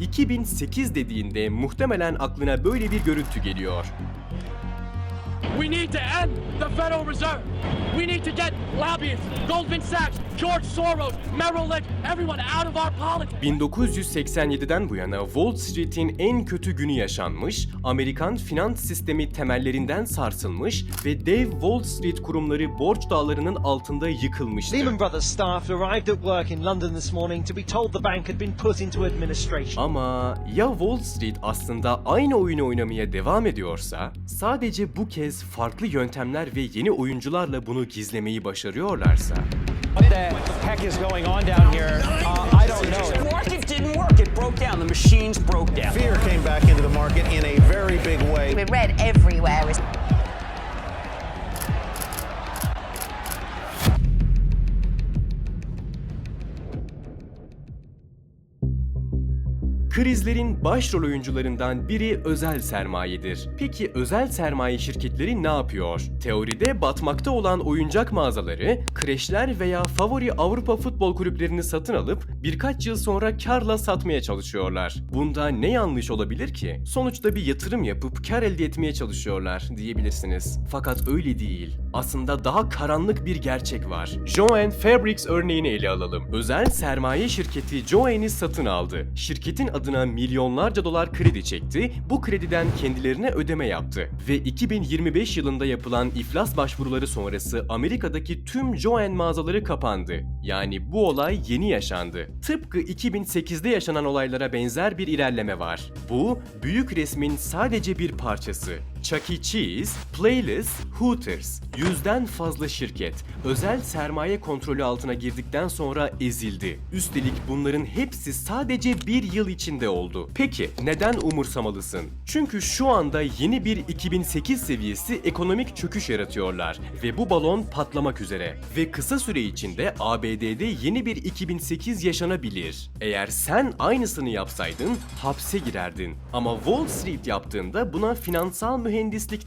2008 dediğinde muhtemelen aklına böyle bir görüntü geliyor. We need to end the Federal Reserve. We need to get lobbyists, Goldman Sachs, George Soros, Merrill Lynch, everyone out of our politics. 1987'den bu yana Wall Street'in en kötü günü yaşanmış, Amerikan finans sistemi temellerinden sarsılmış ve dev Wall Street kurumları borç dağlarının altında yıkılmıştı. Lehman Brothers staff arrived at work in London this morning to be told the bank had been put into administration. Ama ya Wall Street aslında aynı oyunu oynamaya devam ediyorsa, sadece bu kez farklı yöntemler ve yeni oyuncularla bunu gizlemeyi başarıyorlarsa? What the heck is going on down here? Uh, I don't know. The market didn't work. It broke down. The machines broke down. Fear came back into the market in a very big way. We're red everywhere. Krizlerin başrol oyuncularından biri özel sermayedir. Peki özel sermaye şirketleri ne yapıyor? Teoride batmakta olan oyuncak mağazaları, kreşler veya favori Avrupa futbol kulüplerini satın alıp birkaç yıl sonra karla satmaya çalışıyorlar. Bunda ne yanlış olabilir ki? Sonuçta bir yatırım yapıp kar elde etmeye çalışıyorlar diyebilirsiniz. Fakat öyle değil. Aslında daha karanlık bir gerçek var. Joanne Fabrics örneğini ele alalım. Özel sermaye şirketi Joanne'i satın aldı. Şirketin adına milyonlarca dolar kredi çekti. Bu krediden kendilerine ödeme yaptı. Ve 2025 yılında yapılan iflas başvuruları sonrası Amerika'daki tüm Joanne mağazaları kapandı. Yani bu olay yeni yaşandı. Tıpkı 2008'de yaşanan olaylara benzer bir ilerleme var. Bu, büyük resmin sadece bir parçası. Chuck E. Cheese, Playlist, Hooters, yüzden fazla şirket özel sermaye kontrolü altına girdikten sonra ezildi. Üstelik bunların hepsi sadece bir yıl içinde oldu. Peki neden umursamalısın? Çünkü şu anda yeni bir 2008 seviyesi ekonomik çöküş yaratıyorlar ve bu balon patlamak üzere. Ve kısa süre içinde ABD'de yeni bir 2008 yaşanabilir. Eğer sen aynısını yapsaydın hapse girerdin. Ama Wall Street yaptığında buna finansal mühendislik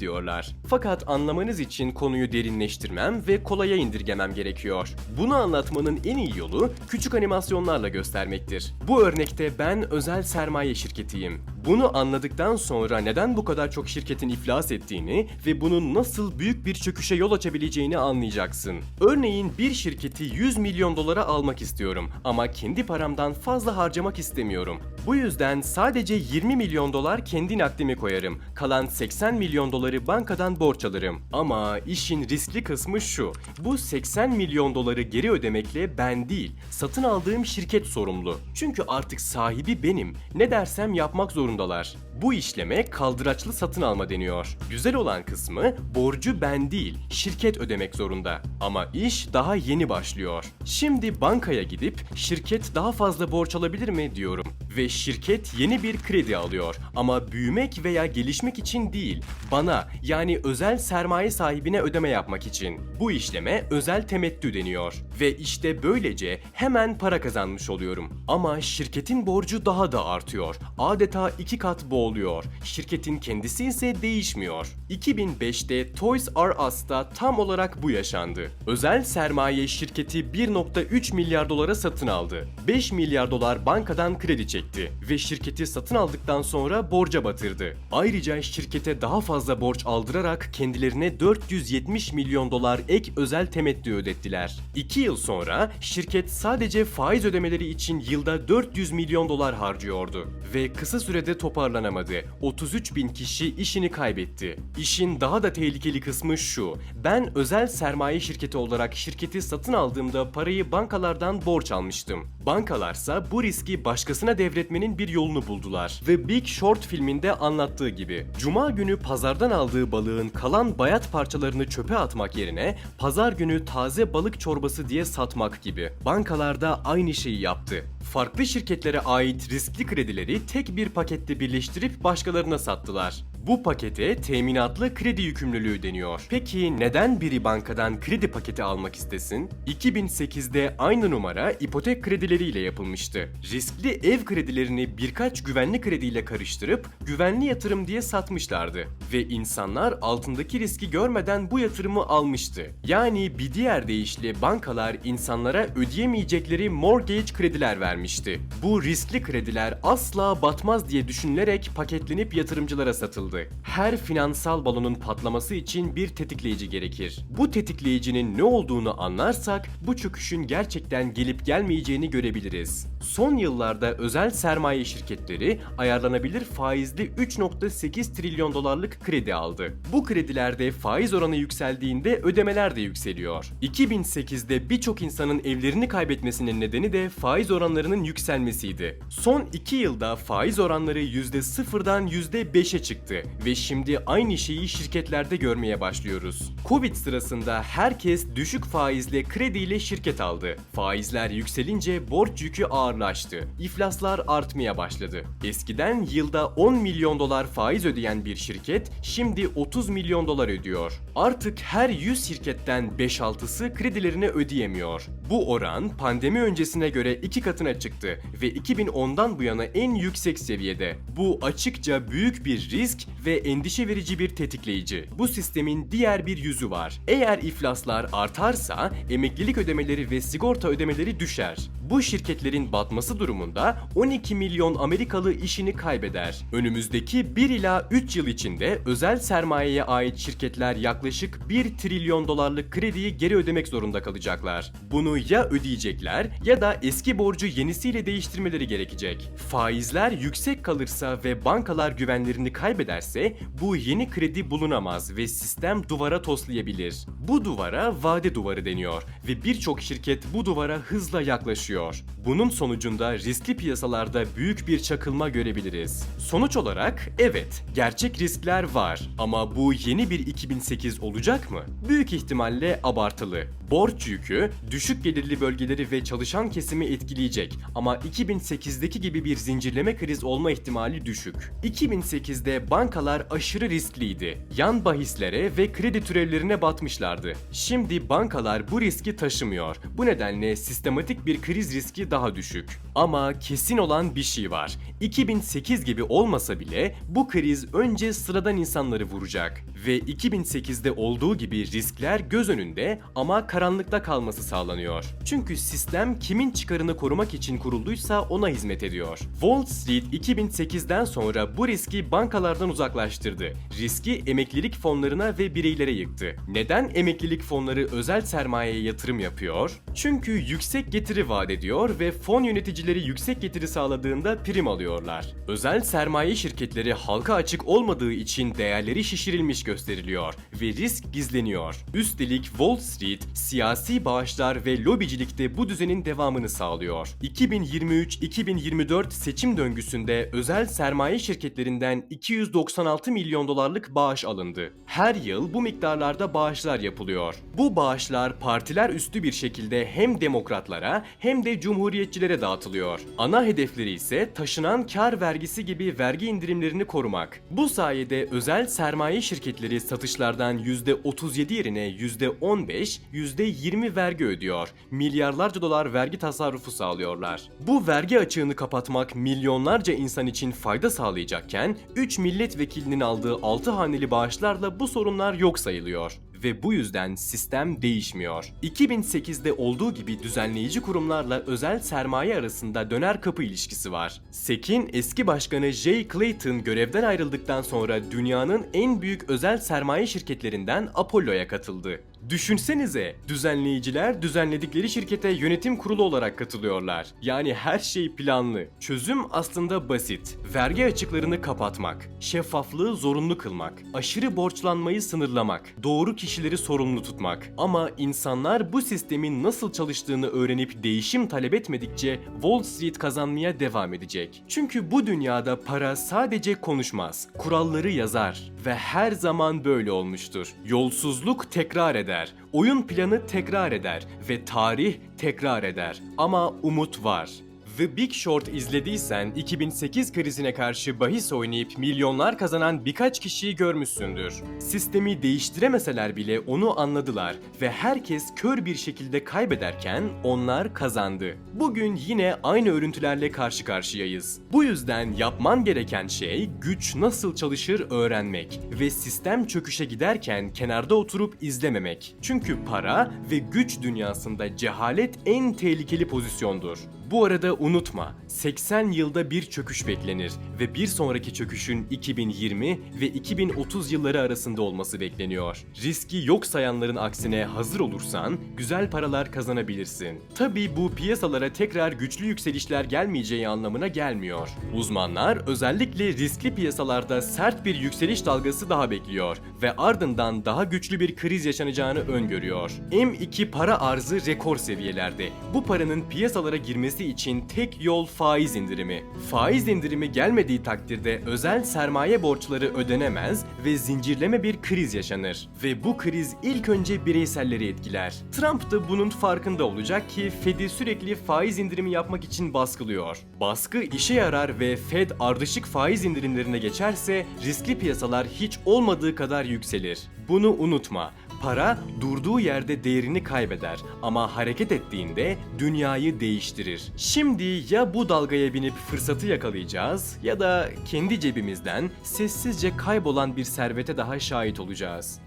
diyorlar. Fakat anlamanız için konuyu derinleştirmem ve kolaya indirgemem gerekiyor. Bunu anlatmanın en iyi yolu küçük animasyonlarla göstermektir. Bu örnekte ben özel sermaye şirketiyim. Bunu anladıktan sonra neden bu kadar çok şirketin iflas ettiğini ve bunun nasıl büyük bir çöküşe yol açabileceğini anlayacaksın. Örneğin bir şirketi 100 milyon dolara almak istiyorum ama kendi paramdan fazla harcamak istemiyorum. Bu yüzden sadece 20 milyon dolar kendi nakdimi koyarım. Kalan 80 milyon doları bankadan borç alırım. Ama işin riskli kısmı şu. Bu 80 milyon doları geri ödemekle ben değil, satın aldığım şirket sorumlu. Çünkü artık sahibi benim. Ne dersem yapmak zorundalar. Bu işleme kaldıraçlı satın alma deniyor. Güzel olan kısmı borcu ben değil, şirket ödemek zorunda. Ama iş daha yeni başlıyor. Şimdi bankaya gidip şirket daha fazla borç alabilir mi diyorum ve şirket yeni bir kredi alıyor ama büyümek veya gelişmek için değil, bana yani özel sermaye sahibine ödeme yapmak için. Bu işleme özel temettü deniyor ve işte böylece hemen para kazanmış oluyorum. Ama şirketin borcu daha da artıyor. Adeta iki kat boğuluyor. Şirketin kendisi ise değişmiyor. 2005'te Toys R Us'ta tam olarak bu yaşandı. Özel sermaye şirketi 1.3 milyar dolara satın aldı. 5 milyar dolar bankadan kredi çekti ve şirketi satın aldıktan sonra borca batırdı. Ayrıca şirkete daha fazla borç aldırarak kendilerine 470 milyon dolar ek özel temettü ödettiler. 2 yıl sonra şirket sadece faiz ödemeleri için yılda 400 milyon dolar harcıyordu ve kısa sürede toparlanamadı. 33 bin kişi işini kaybetti. İşin daha da tehlikeli kısmı şu. Ben özel sermaye şirketi olarak şirketi satın aldığımda parayı bankalardan borç almıştım. Bankalarsa bu riski başkasına devretmenin bir yolunu buldular. Ve Big Short filminde anlattığı gibi. Cuma günü pazardan aldığı balığın kalan bayat parçalarını çöpe atmak yerine pazar günü taze balık çorbası diye satmak gibi. Bankalar da aynı şeyi yaptı. Farklı şirketlere ait riskli kredileri tek bir pakette birleştirip başkalarına sattılar. Bu pakete teminatlı kredi yükümlülüğü deniyor. Peki neden biri bankadan kredi paketi almak istesin? 2008'de aynı numara ipotek kredileriyle yapılmıştı. Riskli ev kredilerini birkaç güvenli krediyle karıştırıp güvenli yatırım diye satmışlardı. Ve insanlar altındaki riski görmeden bu yatırımı almıştı. Yani bir diğer deyişle bankalar insanlara ödeyemeyecekleri mortgage krediler vermişti vermişti. Bu riskli krediler asla batmaz diye düşünülerek paketlenip yatırımcılara satıldı. Her finansal balonun patlaması için bir tetikleyici gerekir. Bu tetikleyicinin ne olduğunu anlarsak bu çöküşün gerçekten gelip gelmeyeceğini görebiliriz. Son yıllarda özel sermaye şirketleri ayarlanabilir faizli 3.8 trilyon dolarlık kredi aldı. Bu kredilerde faiz oranı yükseldiğinde ödemeler de yükseliyor. 2008'de birçok insanın evlerini kaybetmesinin nedeni de faiz oranlarının yükselmesiydi. Son 2 yılda faiz oranları %0'dan %5'e çıktı ve şimdi aynı şeyi şirketlerde görmeye başlıyoruz. Covid sırasında herkes düşük faizle krediyle şirket aldı. Faizler yükselince borç yükü ağırlaştı. İflaslar artmaya başladı. Eskiden yılda 10 milyon dolar faiz ödeyen bir şirket şimdi 30 milyon dolar ödüyor. Artık her 100 şirketten 5-6'sı kredilerini ödeyemiyor. Bu oran pandemi öncesine göre iki katına çıktı ve 2010'dan bu yana en yüksek seviyede. Bu açıkça büyük bir risk ve endişe verici bir tetikleyici. Bu sistemin diğer bir yüzü var. Eğer iflaslar artarsa emeklilik ödemeleri ve sigorta ödemeleri düşer. Bu şirketlerin batması durumunda 12 milyon Amerikalı işini kaybeder. Önümüzdeki 1 ila 3 yıl içinde özel sermayeye ait şirketler yaklaşık 1 trilyon dolarlık krediyi geri ödemek zorunda kalacaklar. Bunu ya ödeyecekler ya da eski borcu yenisiyle değiştirmeleri gerekecek. Faizler yüksek kalırsa ve bankalar güvenlerini kaybederse bu yeni kredi bulunamaz ve sistem duvara toslayabilir. Bu duvara vade duvarı deniyor ve birçok şirket bu duvara hızla yaklaşıyor. Bunun sonucunda riskli piyasalarda büyük bir çakılma görebiliriz. Sonuç olarak evet, gerçek riskler var ama bu yeni bir 2008 olacak mı? Büyük ihtimalle abartılı. Borç yükü düşük gelirli bölgeleri ve çalışan kesimi etkileyecek ama 2008'deki gibi bir zincirleme kriz olma ihtimali düşük. 2008'de bankalar aşırı riskliydi. Yan bahislere ve kredi türevlerine batmışlardı. Şimdi bankalar bu riski taşımıyor. Bu nedenle sistematik bir kriz riski daha düşük. Ama kesin olan bir şey var. 2008 gibi olmasa bile bu kriz önce sıradan insanları vuracak ve 2008'de olduğu gibi riskler göz önünde ama karanlıkta kalması sağlanıyor. Çünkü sistem kimin çıkarını korumak için kurulduysa ona hizmet ediyor. Wall Street 2008'den sonra bu riski bankalardan uzaklaştırdı. Riski emeklilik fonlarına ve bireylere yıktı. Neden emeklilik fonları özel sermayeye yatırım yapıyor? Çünkü yüksek getiri vaat ediyor ve fon yöneticileri yüksek getiri sağladığında prim alıyorlar. Özel sermaye şirketleri halka açık olmadığı için değerleri şişirilmiş gösteriliyor ve risk gizleniyor. Üstelik Wall Street siyasi bağışlar ve lobicilikte bu düzenin devamını sağlıyor. 2023-2024 seçim döngüsünde özel sermaye şirketlerinden 296 milyon dolarlık bağış alındı. Her yıl bu miktarlarda bağışlar yapılıyor. Bu bağışlar partiler üstü bir şekilde hem demokratlara hem de cumhuriyetçilere dağıtılıyor. Ana hedefleri ise taşınan kar vergisi gibi vergi indirimlerini korumak. Bu sayede özel sermaye şirketleri satışlardan %37 yerine %15, %20 vergi ödüyor. Milyarlarca dolar vergi tasarrufu sağlıyorlar. Bu vergi açığını kapatmak milyonlarca insan için fayda sağlayacakken 3 milletvekilinin aldığı 6 haneli bağışlarla bu sorunlar yok sayılıyor ve bu yüzden sistem değişmiyor. 2008'de olduğu gibi düzenleyici kurumlarla özel sermaye arasında döner kapı ilişkisi var. SEC'in eski başkanı Jay Clayton görevden ayrıldıktan sonra dünyanın en büyük özel sermaye şirketlerinden Apollo'ya katıldı. Düşünsenize, düzenleyiciler düzenledikleri şirkete yönetim kurulu olarak katılıyorlar. Yani her şey planlı. Çözüm aslında basit. Vergi açıklarını kapatmak, şeffaflığı zorunlu kılmak, aşırı borçlanmayı sınırlamak, doğru kişileri sorumlu tutmak. Ama insanlar bu sistemin nasıl çalıştığını öğrenip değişim talep etmedikçe Wall Street kazanmaya devam edecek. Çünkü bu dünyada para sadece konuşmaz, kuralları yazar ve her zaman böyle olmuştur. Yolsuzluk tekrar eder, oyun planı tekrar eder ve tarih tekrar eder. Ama umut var. The Big Short izlediysen 2008 krizine karşı bahis oynayıp milyonlar kazanan birkaç kişiyi görmüşsündür. Sistemi değiştiremeseler bile onu anladılar ve herkes kör bir şekilde kaybederken onlar kazandı. Bugün yine aynı örüntülerle karşı karşıyayız. Bu yüzden yapman gereken şey güç nasıl çalışır öğrenmek ve sistem çöküşe giderken kenarda oturup izlememek. Çünkü para ve güç dünyasında cehalet en tehlikeli pozisyondur. Bu arada unutma, 80 yılda bir çöküş beklenir ve bir sonraki çöküşün 2020 ve 2030 yılları arasında olması bekleniyor. Riski yok sayanların aksine hazır olursan güzel paralar kazanabilirsin. Tabii bu piyasalara tekrar güçlü yükselişler gelmeyeceği anlamına gelmiyor. Uzmanlar özellikle riskli piyasalarda sert bir yükseliş dalgası daha bekliyor ve ardından daha güçlü bir kriz yaşanacağını öngörüyor. M2 para arzı rekor seviyelerde. Bu paranın piyasalara girmesi için tek yol faiz indirimi. Faiz indirimi gelmediği takdirde özel sermaye borçları ödenemez ve zincirleme bir kriz yaşanır. Ve bu kriz ilk önce bireyselleri etkiler. Trump da bunun farkında olacak ki Fed'i sürekli faiz indirimi yapmak için baskılıyor. Baskı işe yarar ve Fed ardışık faiz indirimlerine geçerse riskli piyasalar hiç olmadığı kadar yükselir. Bunu unutma. Para durduğu yerde değerini kaybeder ama hareket ettiğinde dünyayı değiştirir. Şimdi ya bu dalgaya binip fırsatı yakalayacağız ya da kendi cebimizden sessizce kaybolan bir servete daha şahit olacağız.